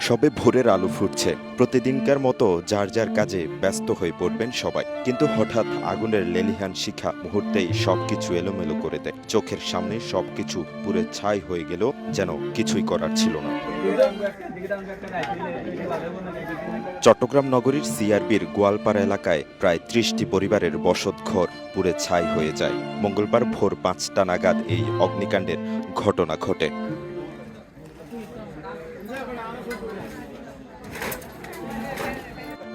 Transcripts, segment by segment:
সবে ভোরের আলো ফুটছে। প্রতিদিনকার মতো যার যার কাজে ব্যস্ত হয়ে পড়বেন সবাই। কিন্তু হঠাৎ আগুনের লেলিহান শিখা মুহূর্তেই সবকিছু এলোমেলো করে দেয়। চোখের সামনে সবকিছু পুরে ছাই হয়ে গেল যেন কিছুই করার ছিল না। চট্টগ্রাম নগরীর সিআরবির গোয়ালপাড়া এলাকায় প্রায় ত্রিশটি পরিবারের বসত ঘর পুড়ে ছাই হয়ে যায়। মঙ্গলবার ভোর পাঁচটা নাগাদ এই অগ্নিকাণ্ডের ঘটনা ঘটে।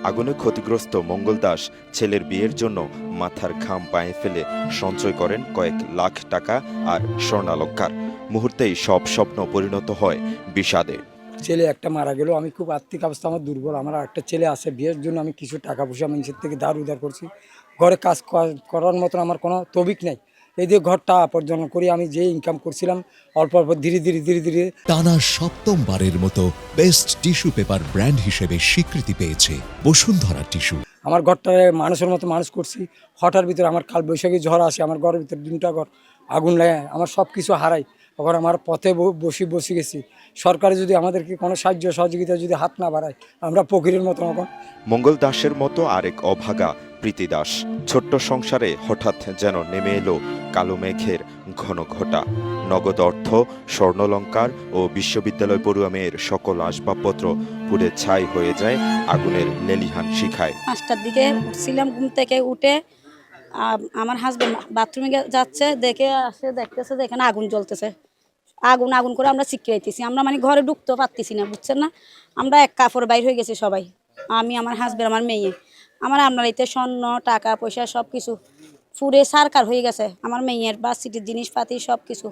আগুনে ক্ষতিগ্রস্ত মঙ্গল দাস ছেলের বিয়ের জন্য মাথার ঘাম পায়ে ফেলে সঞ্চয় করেন কয়েক লাখ টাকা আর স্বর্ণালঙ্কার। মুহূর্তেই সব স্বপ্ন পরিণত হয় বিষাদে। ছেলে একটা মারা গেল, আমি খুব আর্থিক অবস্থা আমার দুর্বল, আমার একটা ছেলে আছে, বিয়ের জন্য আমি কিছু টাকা পয়সা মানুষের থেকে ধার উধার করছি। ঘরে কাজ করার মতন আমার কোনো তবিক নেই। এই দিয়ে ঘরটা পর্যন্ত করি আমি যে ইনকাম করছিলাম অল্প অল্প ধীরে ধীরে ধীরে ধীরে। টানা সপ্তমবারের মতো বেস্ট টিস্যু পেপার ব্র্যান্ড হিসেবে স্বীকৃতি পেয়েছে বসুন্ধরা টিস্যু আমার ঘরটারে মানুষের মতো মানুষ করছি। হঠাৎ ভিতরে আমার কাল বৈশাখী ঝড় আসে আমার ঘরের ভিতরে দিনটা ঘর আগুন লাগে আমার সব কিছু হারাই তখন আমার পথে ব- বসে বসে গেছি। সরকার যদি আমাদেরকে কোনো সাহায্য সহযোগিতা যদি হাত না বাড়ায় আমরা ফকিরের মতো এখন মঙ্গল দাসের মতো আরেক অভাগা প্রীতি দাস। ছোট্ট সংসারে হঠাৎ যেন নেমে এলো কালো মেঘের ঘন ঘটা। নগদ অর্থ, স্বর্ণলঙ্কার ও বিশ্ববিদ্যালয় পড়ুয়া মেয়ের সকল আসবাবপত্র পুড়ে ছাই হয়ে যায় আগুনের লেলিহান শিখায়। পাঁচটার দিকে উঠছিলাম ঘুম থেকে উঠে আমার হাজব্যান্ড বাথরুমে যাচ্ছে, দেখে আসে, দেখতেছে যে এখানে আগুন জ্বলতেছে। আগুন আগুন করে আমরা শিখিয়েছি আমরা মানে ঘরে ঢুকতেও পারতেছি না, বুঝছেন না? আমরা এক কাপড় বাইর হয়ে গেছি সবাই। আমি, আমার হাজব্যান্ড আমার মেয়ে। আমার আপনার এতে স্বর্ণ টাকা পয়সা সব কিছু ফুরে সারকার হয়ে গেছে। আমার মেয়ের বা সিটির জিনিসপাতি সব কিছু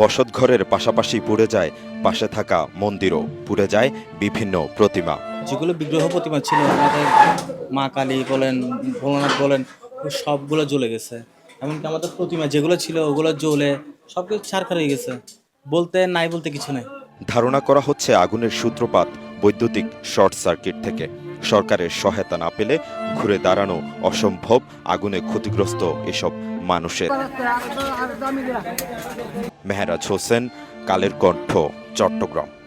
বসত ঘরের পাশাপাশি পুড়ে যায় পাশে থাকা মন্দিরও পুড়ে যায় বিভিন্ন প্রতিমা। যেগুলো বিগ্রহ প্রতিমা ছিল আমাদের মা কালী বলেন ভোলানাথ বলেন সবগুলো জ্বলে গেছে। এমনকি আমাদের প্রতিমা যেগুলো ছিল ওগুলো জ্বলে সব কিছু ছারখার হয়ে গেছে। বলতে নাই বলতে কিছু নেই। ধারণা করা হচ্ছে আগুনের সূত্রপাত বৈদ্যুতিক শর্ট সার্কিট থেকে। সরকারের সহায়তা না পেলে ঘুরে দাঁড়ানো অসম্ভব, আগুনে ক্ষতিগ্রস্ত এসব মানুষের। মেহরাজ হোসেন, কালের কণ্ঠ, চট্টগ্রাম।